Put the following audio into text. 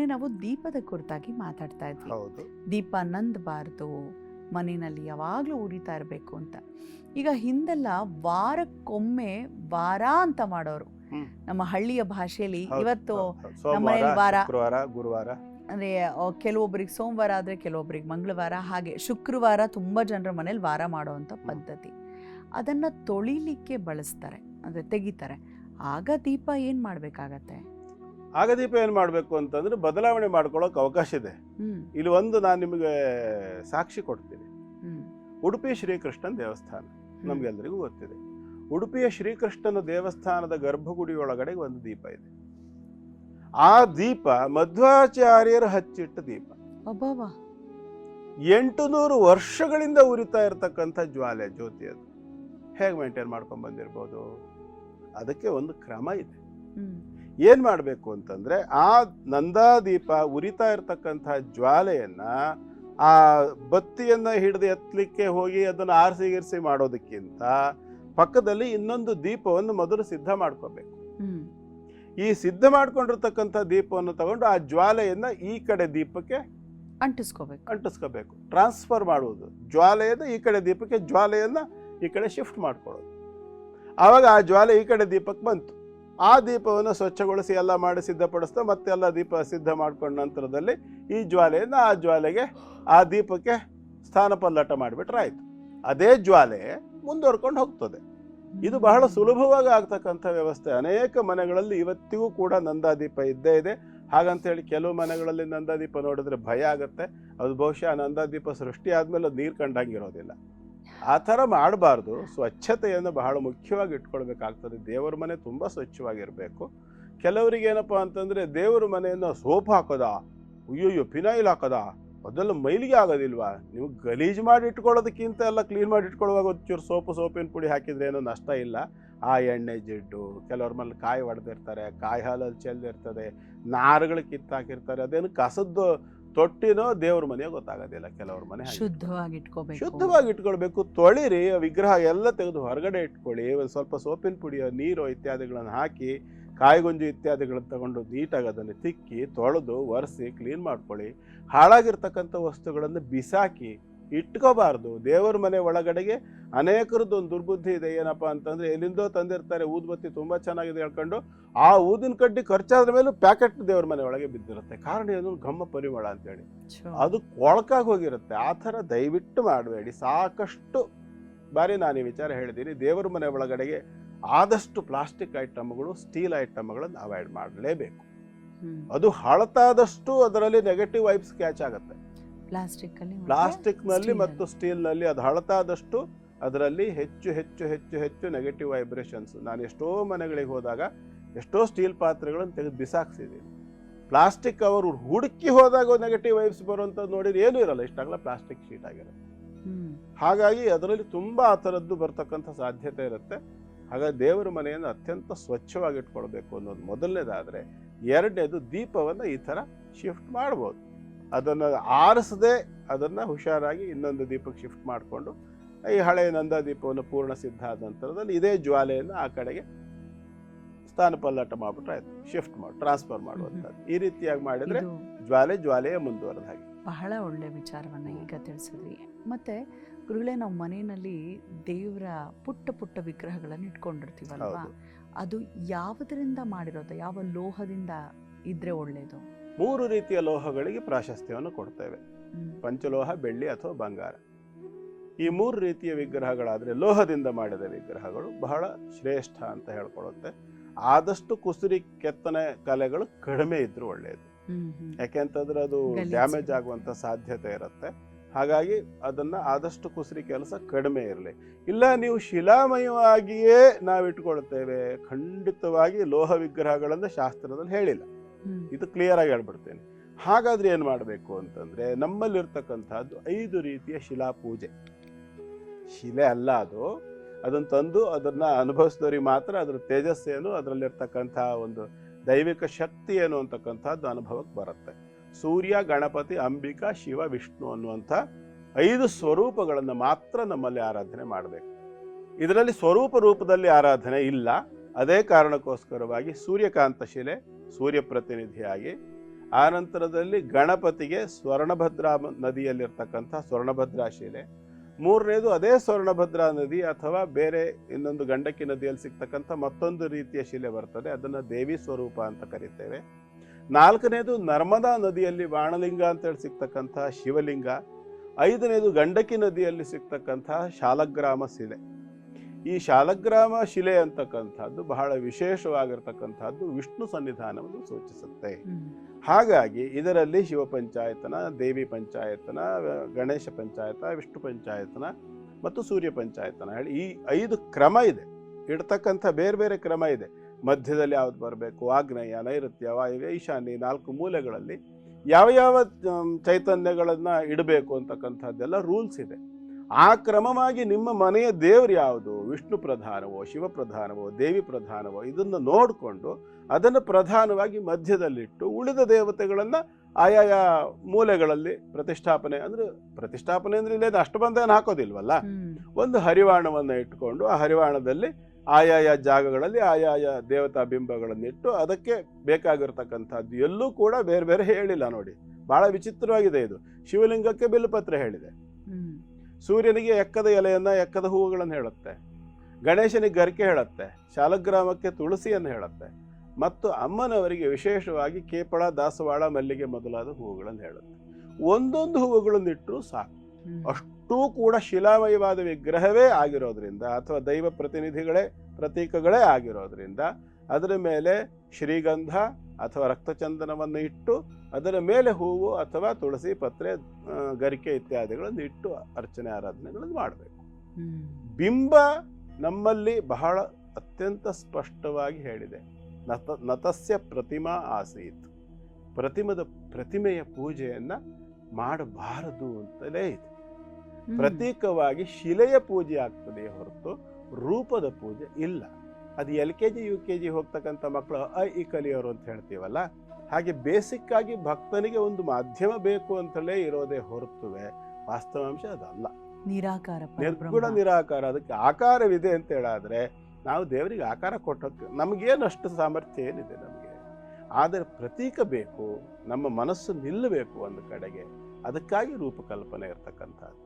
ಮೊನ್ನೆ ನಾವು ದೀಪದ ಕುರಿತಾಗಿ ಮಾತಾಡ್ತಾ ಇದ್ವಿ. ದೀಪ ನಂದಬಾರ್ದು ಮನೆಯಲ್ಲಿ ಯಾವಾಗಲೂ ಉರಿತಾ ಇರಬೇಕು ಅಂತ. ಈಗ ಹಿಂದೆಲ್ಲ ವಾರಕ್ಕೊಮ್ಮೆ ವಾರ ಅಂತ ಮಾಡೋರು. ನಮ್ಮ ಹಳ್ಳಿಯ ಭಾಷೆಯಲ್ಲಿ ಇವತ್ತು. ನಮ್ಮನೇಲಿ ವಾರ. ಗುರುವಾರ. ಅಂದ್ರೆ ಕೆಲವೊಬ್ಬರಿಗೆ ಸೋಮವಾರ ಆದರೆ ಕೆಲವೊಬ್ಬರಿಗೆ ಮಂಗಳವಾರ. ಹಾಗೆ ಶುಕ್ರವಾರ ತುಂಬ ಜನರ ಮನೇಲಿ ವಾರ ಮಾಡುವಂಥ ಪದ್ಧತಿ. ಅದನ್ನು ತೊಳಿಲಿಕ್ಕೆ ಬಳಸ್ತಾರೆ ಅಂದರೆ ತೆಗಿತಾರೆ. ಆಗ ದೀಪ ಏನು ಮಾಡಬೇಕಾಗತ್ತೆ? ಆಗ ಏನು ಏನ್ ಮಾಡ್ಬೇಕು ಅಂತಂದ್ರೆ ಬದಲಾವಣೆ ಮಾಡ್ಕೊಳ್ಳೋಕೆ ಅವಕಾಶ ಇದೆ. ಇಲ್ಲಿ ಒಂದು ನಾನು ನಿಮಗೆ ಸಾಕ್ಷಿ ಕೊಡ್ತೀನಿ. ಉಡುಪಿ ಶ್ರೀಕೃಷ್ಣನ ದೇವಸ್ಥಾನ ನಮಗೆಲ್ಲರಿಗೂ ಗೊತ್ತಿದೆ. ಉಡುಪಿಯ ಶ್ರೀಕೃಷ್ಣನ ದೇವಸ್ಥಾನದ ಗರ್ಭಗುಡಿಯೊಳಗಡೆ ಒಂದು ದೀಪ ಇದೆ. ಆ ದೀಪ ಮಧ್ವಾಚಾರ್ಯರು ಹಚ್ಚಿಟ್ಟ ದೀಪ. ಎಂಟು ನೂರು ವರ್ಷಗಳಿಂದ ಉರಿತಾ ಇರತಕ್ಕಂಥ ಜ್ವಾಲೆ ಜ್ಯೋತಿ ಅದು. ಹೇಗೆ ಮೇಂಟೈನ್ ಮಾಡ್ಕೊಂಡ್ ಬಂದಿರ್ಬೋದು? ಅದಕ್ಕೆ ಒಂದು ಕ್ರಮ ಇದೆ. ಏನ್ ಮಾಡಬೇಕು ಅಂತಂದ್ರೆ ಆ ನಂದಾದೀಪ ಉರಿತಾ ಇರತಕ್ಕಂಥ ಜ್ವಾಲೆಯನ್ನು ಆ ಬತ್ತಿಯನ್ನ ಹಿಡಿದು ಎತ್ತಲಿಕ್ಕೆ ಹೋಗಿ ಅದನ್ನು ಆರಿಸಿ ಗಿರಿಸಿ ಮಾಡೋದಕ್ಕಿಂತ ಪಕ್ಕದಲ್ಲಿ ಇನ್ನೊಂದು ದೀಪವನ್ನು ಮೊದಲು ಸಿದ್ಧ ಮಾಡ್ಕೋಬೇಕು. ಈ ಸಿದ್ಧ ಮಾಡ್ಕೊಂಡಿರ್ತಕ್ಕಂಥ ದೀಪವನ್ನು ತಗೊಂಡು ಆ ಜ್ವಾಲೆಯನ್ನು ಈ ಕಡೆ ದೀಪಕ್ಕೆ ಅಂಟಿಸ್ಕೋಬೇಕು. ಅಂಟಿಸ್ಕೋಬೇಕು. ಟ್ರಾನ್ಸ್ಫರ್ ಮಾಡುವುದು. ಜ್ವಾಲೆಯನ್ನು ಈ ಕಡೆ ದೀಪಕ್ಕೆ ಜ್ವಾಲೆಯನ್ನು ಈ ಕಡೆ ಶಿಫ್ಟ್ ಮಾಡ್ಕೊಳ್ಳೋದು. ಆವಾಗ ಆ ಜ್ವಾಲೆ ಈ ಕಡೆ ದೀಪಕ್ಕೆ ಬಂತು. ಆ ದೀಪವನ್ನು ಸ್ವಚ್ಛಗೊಳಿಸಿ ಎಲ್ಲ ಮಾಡಿ ಸಿದ್ಧಪಡಿಸ್ತಾ ಮತ್ತೆಲ್ಲ ದೀಪ ಸಿದ್ಧ ಮಾಡ್ಕೊಂಡ ನಂತರದಲ್ಲಿ ಈ ಜ್ವಾಲೆಯನ್ನು ಆ ಜ್ವಾಲೆಗೆ ಆ ದೀಪಕ್ಕೆ ಸ್ಥಾನ ಪಲ್ಲಟ ಮಾಡಿಬಿಟ್ರೆ ಆಯ್ತು. ಅದೇ ಜ್ವಾಲೆ ಮುಂದುವರ್ಕೊಂಡು ಹೋಗ್ತದೆ. ಇದು ಬಹಳ ಸುಲಭವಾಗಿ ಆಗ್ತಕ್ಕಂಥ ವ್ಯವಸ್ಥೆ. ಅನೇಕ ಮನೆಗಳಲ್ಲಿ ಇವತ್ತಿಗೂ ಕೂಡ ನಂದಾದೀಪ ಇದ್ದೇ ಇದೆ. ಹಾಗಂತೇಳಿ ಕೆಲವು ಮನೆಗಳಲ್ಲಿ ನಂದಾದೀಪ ನೋಡಿದ್ರೆ ಭಯ ಆಗುತ್ತೆ. ಅದು ಬಹುಶಃ ನಂದಾದೀಪ ಸೃಷ್ಟಿ ಆದ್ಮೇಲೆ ನೀರು ಕಂಡಂಗಿರೋದಿಲ್ಲ ಆ ಥರ ಮಾಡಬಾರ್ದು. ಸ್ವಚ್ಛತೆಯನ್ನು ಬಹಳ ಮುಖ್ಯವಾಗಿ ಇಟ್ಕೊಳ್ಬೇಕಾಗ್ತದೆ. ದೇವರ ಮನೆ ತುಂಬ ಸ್ವಚ್ಛವಾಗಿರಬೇಕು. ಕೆಲವರಿಗೆ ಏನಪ್ಪ ಅಂತಂದರೆ ದೇವರ ಮನೆಯನ್ನು ಸೋಪ್ ಹಾಕೋದ, ಅಯ್ಯೋಯ್ಯೋ ಪಿನಾಯಿಲ್ ಹಾಕೋದ ಅದೆಲ್ಲ ಮೈಲಿಗೆ ಆಗೋದಿಲ್ವಾ? ನೀವು ಗಲೀಜು ಮಾಡಿ ಇಟ್ಕೊಳ್ಳೋದಕ್ಕಿಂತ ಎಲ್ಲ ಕ್ಲೀನ್ ಮಾಡಿ ಇಟ್ಕೊಳ್ಳುವಾಗ ಒಂಚೂರು ಸೋಪು, ಸೋಪಿನ ಪುಡಿ ಹಾಕಿದ್ರೆ ಏನೋ ನಷ್ಟ ಇಲ್ಲ. ಆ ಎಣ್ಣೆ, ಜಿಡ್ಡು, ಕೆಲವ್ರ ಮೇಲೆ ಕಾಯಿ ಹೊಡೆದಿರ್ತಾರೆ ಕಾಯಿ ಹಾಲಲ್ಲಿ ಚೆಲ್ಲಿರ್ತದೆ, ನಾರುಗಳು ಕಿತ್ತಾಕಿರ್ತಾರೆ, ಅದೇನು ಕಸದ್ದು ತೊಟ್ಟಿನೋ ದೇವ್ರ ಮನೆಯ ಗೊತ್ತಾಗೋದಿಲ್ಲ ಕೆಲವ್ರ ಮನೆ. ಶುದ್ಧವಾಗಿ ಇಟ್ಕೋಬೇಕು ಶುದ್ಧವಾಗಿ ಇಟ್ಕೊಳ್ಬೇಕು ತೊಳಿರಿ ಆ ವಿಗ್ರಹ ಎಲ್ಲ ತೆಗೆದು ಹೊರಗಡೆ ಇಟ್ಕೊಳ್ಳಿ ಒಂದು ಸ್ವಲ್ಪ ಸೋಪಿನ ಪುಡಿಯೋ ನೀರು ಇತ್ಯಾದಿಗಳನ್ನು ಹಾಕಿ ಕಾಯಿಗುಂಜು ಇತ್ಯಾದಿಗಳನ್ನು ತಗೊಂಡು ನೀಟಾಗಿ ಅದನ್ನು ತಿಕ್ಕಿ ತೊಳೆದು ಒರೆಸಿ ಕ್ಲೀನ್ ಮಾಡ್ಕೊಳ್ಳಿ ಹಾಳಾಗಿರ್ತಕ್ಕಂಥ ವಸ್ತುಗಳನ್ನು ಬಿಸಾಕಿ ಇಟ್ಕೋಬಾರ್ದು. ದೇವರ ಮನೆ ಒಳಗಡೆಗೆ ಅನೇಕರದ್ದು ಒಂದು ದುರ್ಬುದ್ಧಿ ಇದೆ. ಏನಪ್ಪ ಅಂತಂದ್ರೆ ಎಲ್ಲಿಂದೋ ತಂದಿರ್ತಾರೆ. ಊದ್ಬತ್ತಿ ತುಂಬಾ ಚೆನ್ನಾಗಿದೆ ಹೇಳ್ಕೊಂಡು ಆ ಊದಿನ ಕಡ್ಡಿ ಖರ್ಚಾದ ಮೇಲೂ ಪ್ಯಾಕೆಟ್ ದೇವ್ರ ಮನೆ ಒಳಗೆ ಬಿದ್ದಿರುತ್ತೆ. ಕಾರಣ ಏನು? ಘಮ್ಮ ಪರಿಮಳ ಅಂತೇಳಿ. ಅದು ಕೊಳಕಾಗಿ ಹೋಗಿರುತ್ತೆ. ಆ ಥರ ದಯವಿಟ್ಟು ಮಾಡಬೇಡಿ. ಸಾಕಷ್ಟು ಬಾರಿ ನಾನು ಈ ವಿಚಾರ ಹೇಳಿದ್ದೀನಿ. ದೇವರ ಮನೆ ಒಳಗಡೆಗೆ ಆದಷ್ಟು ಪ್ಲಾಸ್ಟಿಕ್ ಐಟಮ್ಗಳು ಸ್ಟೀಲ್ ಐಟಮ್ಗಳನ್ನು ಅವಾಯ್ಡ್ ಮಾಡಲೇಬೇಕು. ಅದು ಹಳತಾದಷ್ಟು ಅದರಲ್ಲಿ ನೆಗೆಟಿವ್ ವೈಬ್ಸ್ ಕ್ಯಾಚ್ ಆಗುತ್ತೆ. ಪ್ಲಾಸ್ಟಿಕ್ ಪ್ಲಾಸ್ಟಿಕ್ನಲ್ಲಿ ಮತ್ತು ಸ್ಟೀಲ್ನಲ್ಲಿ ಅದು ಹಳತಾದಷ್ಟು ಅದರಲ್ಲಿ ಹೆಚ್ಚು ಹೆಚ್ಚು ಹೆಚ್ಚು ಹೆಚ್ಚು ನೆಗೆಟಿವ್ ವೈಬ್ರೇಷನ್ಸ್ ನಾನು ಎಷ್ಟೋ ಮನೆಗಳಿಗೆ ಹೋದಾಗ ಎಷ್ಟೋ ಸ್ಟೀಲ್ ಪಾತ್ರೆಗಳನ್ನು ತೆಗೆದು ಬಿಸಾಕ್ಸಿದ್ದೀನಿ. ಪ್ಲಾಸ್ಟಿಕ್ ಅವರು ಹುಡುಕಿ ಹೋದಾಗ ನೆಗೆಟಿವ್ ವೈಬ್ಸ್ ಬರುವಂಥದ್ದು ನೋಡಿದ್ರೆ ಏನೂ ಇರಲ್ಲ ಇಷ್ಟಾಗಲ್ಲ ಪ್ಲಾಸ್ಟಿಕ್ ಶೀಟ್ ಆಗಿರುತ್ತೆ. ಹಾಗಾಗಿ ಅದರಲ್ಲಿ ತುಂಬ ಆ ಥರದ್ದು ಬರ್ತಕ್ಕಂಥ ಸಾಧ್ಯತೆ ಇರುತ್ತೆ. ಹಾಗಾಗಿ ದೇವರ ಮನೆಯನ್ನು ಅತ್ಯಂತ ಸ್ವಚ್ಛವಾಗಿ ಇಟ್ಕೊಳ್ಬೇಕು ಅನ್ನೋದು ಮೊದಲನೇದಾದರೆ ಎರಡನೇದು ದೀಪವನ್ನು ಈ ಥರ ಶಿಫ್ಟ್ ಮಾಡ್ಬೋದು. ಅದನ್ನು ಆರಿಸದೆ ಅದನ್ನು ಹುಷಾರಾಗಿ ಇನ್ನೊಂದು ದೀಪಕ್ಕೆ ಶಿಫ್ಟ್ ಮಾಡಿಕೊಂಡು ಈ ಹಳೆಯ ನಂದ ದೀಪವನ್ನು ಪೂರ್ಣ ಸಿದ್ಧ ಆದ ನಂತರದಲ್ಲಿ ಇದೇ ಜ್ವಾಲೆಯನ್ನು ಆ ಕಡೆಗೆ ಸ್ಥಾನ ಪಲ್ಲಟ ಮಾಡಿಬಿಟ್ರೆ ಆಯ್ತು. ಶಿಫ್ಟ್ ಮಾಡಿ ಟ್ರಾನ್ಸ್ಫರ್ ಮಾಡುವಂಥದ್ದು. ಈ ರೀತಿಯಾಗಿ ಮಾಡಿದರೆ ಜ್ವಾಲೆ ಜ್ವಾಲೆಯ ಮುಂದುವರೆದ ಹಾಗೆ. ಬಹಳ ಒಳ್ಳೆ ವಿಚಾರವನ್ನು ಈಗ ತಿಳಿಸಿದ್ವಿ ಮತ್ತೆ ಗುರುಗಳೇ ನಾವು ಮನೆಯಲ್ಲಿ ದೇವರ ಪುಟ್ಟ ಪುಟ್ಟ ವಿಗ್ರಹಗಳನ್ನು ಇಟ್ಕೊಂಡಿರ್ತೀವಲ್ವಾ? ಅದು ಯಾವುದರಿಂದ ಮಾಡಿರೋದು? ಯಾವ ಲೋಹದಿಂದ ಇದ್ರೆ ಒಳ್ಳೇದು? ಮೂರು ರೀತಿಯ ಲೋಹಗಳಿಗೆ ಪ್ರಾಶಸ್ತ್ಯವನ್ನು ಕೊಡ್ತೇವೆ. ಪಂಚಲೋಹ ಬೆಳ್ಳಿ ಅಥವಾ ಬಂಗಾರ. ಈ ಮೂರು ರೀತಿಯ ವಿಗ್ರಹಗಳಾದರೆ ಲೋಹದಿಂದ ಮಾಡಿದ ವಿಗ್ರಹಗಳು ಬಹಳ ಶ್ರೇಷ್ಠ ಅಂತ ಹೇಳ್ಕೊಳ್ಳುತ್ತೆ ಆದಷ್ಟು ಕುಸುರಿ ಕೆತ್ತನೆ ಕಲೆಗಳು ಕಡಿಮೆ ಇದ್ರೂ ಒಳ್ಳೆಯದು. ಯಾಕೆಂತಂದ್ರೆ ಅದು ಡ್ಯಾಮೇಜ್ ಆಗುವಂತ ಸಾಧ್ಯತೆ ಇರುತ್ತೆ. ಹಾಗಾಗಿ ಅದನ್ನ ಆದಷ್ಟು ಕುಸುರಿ ಕೆಲಸ ಕಡಿಮೆ ಇರಲಿ. ಇಲ್ಲ ನೀವು ಶಿಲಾಮಯವಾಗಿಯೇ ನಾವು ಇಟ್ಕೊಳ್ತೇವೆ ಖಂಡಿತವಾಗಿ ಲೋಹ ವಿಗ್ರಹಗಳನ್ನು ಶಾಸ್ತ್ರದಲ್ಲಿ ಹೇಳಿಲ್ಲ. ಇದು ಕ್ಲಿಯರ್ ಆಗಿ ಹೇಳ್ಬಿಡ್ತೇನೆ. ಹಾಗಾದ್ರೆ ಏನು ಮಾಡಬೇಕು ಅಂತಂದ್ರೆ ನಮ್ಮಲ್ಲಿರ್ತಕ್ಕಂಥದ್ದು ಐದು ರೀತಿಯ ಶಿಲಾ ಪೂಜೆ. ಶಿಲೆ ಅಲ್ಲ ಅದು. ಅದನ್ನು ತಂದು ಅದನ್ನ ಅನುಭವಿಸಿದವರಿಗೆ ಮಾತ್ರ ಅದ್ರ ತೇಜಸ್ಸೇನು ಅದರಲ್ಲಿರ್ತಕ್ಕಂಥ ಒಂದು ದೈವಿಕ ಶಕ್ತಿ ಏನು ಅಂತಕ್ಕಂಥದ್ದು ಅನುಭವಕ್ಕೆ ಬರುತ್ತೆ. ಸೂರ್ಯ, ಗಣಪತಿ, ಅಂಬಿಕಾ, ಶಿವ, ವಿಷ್ಣು ಅನ್ನುವಂಥ ಐದು ಸ್ವರೂಪಗಳನ್ನು ಮಾತ್ರ ನಮ್ಮಲ್ಲಿ ಆರಾಧನೆ ಮಾಡಬೇಕು. ಇದರಲ್ಲಿ ಸ್ವರೂಪ ರೂಪದಲ್ಲಿ ಆರಾಧನೆ ಇಲ್ಲ. ಅದೇ ಕಾರಣಕ್ಕೋಸ್ಕರವಾಗಿ ಸೂರ್ಯಕಾಂತ ಶಿಲೆ ಸೂರ್ಯ ಪ್ರತಿನಿಧಿಯಾಗಿ ಆ ನಂತರದಲ್ಲಿ ಗಣಪತಿಗೆ ಸ್ವರ್ಣಭದ್ರಾ ನದಿಯಲ್ಲಿರ್ತಕ್ಕಂಥ ಸ್ವರ್ಣಭದ್ರಾ ಶಿಲೆ. ಮೂರನೇದು ಅದೇ ಸ್ವರ್ಣಭದ್ರಾ ನದಿ ಅಥವಾ ಬೇರೆ ಇನ್ನೊಂದು ಗಂಡಕಿ ನದಿಯಲ್ಲಿ ಸಿಗ್ತಕ್ಕಂಥ ಮತ್ತೊಂದು ರೀತಿಯ ಶಿಲೆ ಬರ್ತದೆ, ಅದನ್ನು ದೇವಿ ಸ್ವರೂಪ ಅಂತ ಕರಿತೇವೆ. ನಾಲ್ಕನೇದು ನರ್ಮದಾ ನದಿಯಲ್ಲಿ ಬಾಣಲಿಂಗ ಅಂತೇಳಿ ಸಿಗ್ತಕ್ಕಂಥ ಶಿವಲಿಂಗ. ಐದನೇದು ಗಂಡಕಿ ನದಿಯಲ್ಲಿ ಸಿಗ್ತಕ್ಕಂಥ ಶಾಲಗ್ರಾಮ ಶಿಲೆ. ಈ ಶಾಲಗ್ರಾಮ ಶಿಲೆ ಅಂತಕ್ಕಂಥದ್ದು ಬಹಳ ವಿಶೇಷವಾಗಿರ್ತಕ್ಕಂಥದ್ದು ವಿಷ್ಣು ಸನ್ನಿಧಾನವನ್ನು ಸೂಚಿಸುತ್ತೆ. ಹಾಗಾಗಿ ಇದರಲ್ಲಿ ಶಿವ ಪಂಚಾಯತನ ದೇವಿ ಪಂಚಾಯತನ ಗಣೇಶ ಪಂಚಾಯತ ವಿಷ್ಣು ಪಂಚಾಯತನ ಮತ್ತು ಸೂರ್ಯ ಪಂಚಾಯತನ ಹೇಳಿ ಈ ಐದು ಕ್ರಮ ಇದೆ. ಇಡ್ತಕ್ಕಂಥ ಬೇರೆ ಬೇರೆ ಕ್ರಮ ಇದೆ. ಮಧ್ಯದಲ್ಲಿ ಯಾವ್ದು ಬರಬೇಕು? ಆಗ್ನೇಯ ನೈಋತ್ಯ ವಾಯುವ್ಯ ಈಶಾನ್ಯ ನಾಲ್ಕು ಮೂಲೆಗಳಲ್ಲಿ ಯಾವ ಯಾವ ಚೈತನ್ಯಗಳನ್ನು ಚೈತನ್ಯಗಳನ್ನ ಇಡಬೇಕು ಅಂತಕ್ಕಂಥದ್ದೆಲ್ಲ ರೂಲ್ಸ್ ಇದೆ. ಆ ಕ್ರಮವಾಗಿ ನಿಮ್ಮ ಮನೆಯ ದೇವರು ಯಾವುದು? ವಿಷ್ಣು ಪ್ರಧಾನವೋ ಶಿವ ಪ್ರಧಾನವೋ ದೇವಿ ಪ್ರಧಾನವೋ ಇದನ್ನು ನೋಡಿಕೊಂಡು ಅದನ್ನು ಪ್ರಧಾನವಾಗಿ ಮಧ್ಯದಲ್ಲಿಟ್ಟು ಉಳಿದ ದೇವತೆಗಳನ್ನು ಆಯಾಯ ಮೂಲೆಗಳಲ್ಲಿ ಪ್ರತಿಷ್ಠಾಪನೆ ಅಂದ್ರೆ ಪ್ರತಿಷ್ಠಾಪನೆ ಅಂದ್ರೆ ಇಲ್ಲೇ ಅಷ್ಟಬಂಧನ ಹಾಕೋದಿಲ್ವಲ್ಲ? ಒಂದು ಹರಿವಾಣವನ್ನು ಇಟ್ಕೊಂಡು ಆ ಹರಿವಾಣದಲ್ಲಿ ಆಯಾಯ ಜಾಗಗಳಲ್ಲಿ ಆಯಾಯ ದೇವತಾ ಬಿಂಬಗಳನ್ನಿಟ್ಟು ಅದಕ್ಕೆ ಬೇಕಾಗಿರ್ತಕ್ಕಂಥದ್ದು ಎಲ್ಲೂ ಕೂಡ ಬೇರೆ ಬೇರೆ ಹೇಳಿಲ್ಲ ನೋಡಿ. ಬಹಳ ವಿಚಿತ್ರವಾಗಿದೆ ಇದು. ಶಿವಲಿಂಗಕ್ಕೆ ಬಿಲ್ಪತ್ರ ಹೇಳಿದೆ. ಸೂರ್ಯನಿಗೆ ಎಕ್ಕದ ಎಲೆಯನ್ನ ಎಕ್ಕದ ಹೂವುಗಳನ್ನು ಹೇಳುತ್ತೆ. ಗಣೇಶನಿಗೆ ಗರಿಕೆ ಹೇಳುತ್ತೆ. ಶಾಲಗ್ರಾಮಕ್ಕೆ ತುಳಸಿಯನ್ನು ಹೇಳುತ್ತೆ. ಮತ್ತು ಅಮ್ಮನವರಿಗೆ ವಿಶೇಷವಾಗಿ ಕೇಪಳ ದಾಸವಾಳ ಮಲ್ಲಿಗೆ ಮೊದಲಾದ ಹೂವುಗಳನ್ನು ಹೇಳುತ್ತೆ. ಒಂದೊಂದು ಹೂವುಗಳನ್ನು ಇಟ್ಟರೂ ಸಾಕು. ಅಷ್ಟೂ ಕೂಡ ಶಿಲಾಮಯವಾದ ವಿಗ್ರಹವೇ ಆಗಿರೋದ್ರಿಂದ ಅಥವಾ ದೈವ ಪ್ರತಿನಿಧಿಗಳೇ ಪ್ರತೀಕಗಳೇ ಆಗಿರೋದ್ರಿಂದ ಅದರ ಮೇಲೆ ಶ್ರೀಗಂಧ ಅಥವಾ ರಕ್ತಚಂದನವನ್ನು ಇಟ್ಟು ಅದರ ಮೇಲೆ ಹೂವು ಅಥವಾ ತುಳಸಿ ಪತ್ರೆ ಗರಿಕೆ ಇತ್ಯಾದಿಗಳನ್ನು ಇಟ್ಟು ಅರ್ಚನೆ ಆರಾಧನೆಗಳನ್ನು ಮಾಡಬೇಕು. ಬಿಂಬ ನಮ್ಮಲ್ಲಿ ಬಹಳ ಅತ್ಯಂತ ಸ್ಪಷ್ಟವಾಗಿ ಹೇಳಿದೆ. ನತ ನತಸ್ಯ ಪ್ರತಿಮಾ ಆಸೀತ್. ಪ್ರತಿಮದ ಪ್ರತಿಮೆಯ ಪೂಜೆಯನ್ನು ಮಾಡಬಾರದು ಅಂತಲೇ ಇದೆ. ಪ್ರತೀಕವಾಗಿ ಶಿಲೆಯ ಪೂಜೆ ಆಗ್ತದೆ ಹೊರತು ರೂಪದ ಪೂಜೆ ಇಲ್ಲ. ಅದು L K G U K G ಹೋಗ್ತಕ್ಕಂಥ ಮಕ್ಕಳು ಅ ಈ ಕಲಿಯೋರು ಅಂತ ಹೇಳ್ತೀವಲ್ಲ? ಹಾಗೆ ಬೇಸಿಕ್ ಆಗಿ ಭಕ್ತನಿಗೆ ಒಂದು ಮಾಧ್ಯಮ ಬೇಕು ಅಂತಲೇ ಇರೋದೇ ಹೊರತುವೆ. ವಾಸ್ತವಾಂಶ ಅದಲ್ಲ. ನಿರಾಕಾರ ನಿರ್ಗುಣ. ನಿರಾಕಾರ ಅದಕ್ಕೆ ಆಕಾರವಿದೆ ಅಂತ ಹೇಳಾದ್ರೆ ನಾವು ದೇವರಿಗೆ ಆಕಾರ ಕೊಟ್ಟಕ್ಕೆ ನಮಗೇನಷ್ಟು ಸಾಮರ್ಥ್ಯ ಏನಿದೆ ನಮಗೆ? ಆದರೆ ಪ್ರತೀಕ ಬೇಕು ನಮ್ಮ ಮನಸ್ಸು ನಿಲ್ಲಬೇಕು ಒಂದು ಕಡೆಗೆ ಅದಕ್ಕಾಗಿ ರೂಪಕಲ್ಪನೆ ಇರ್ತಕ್ಕಂಥದ್ದು.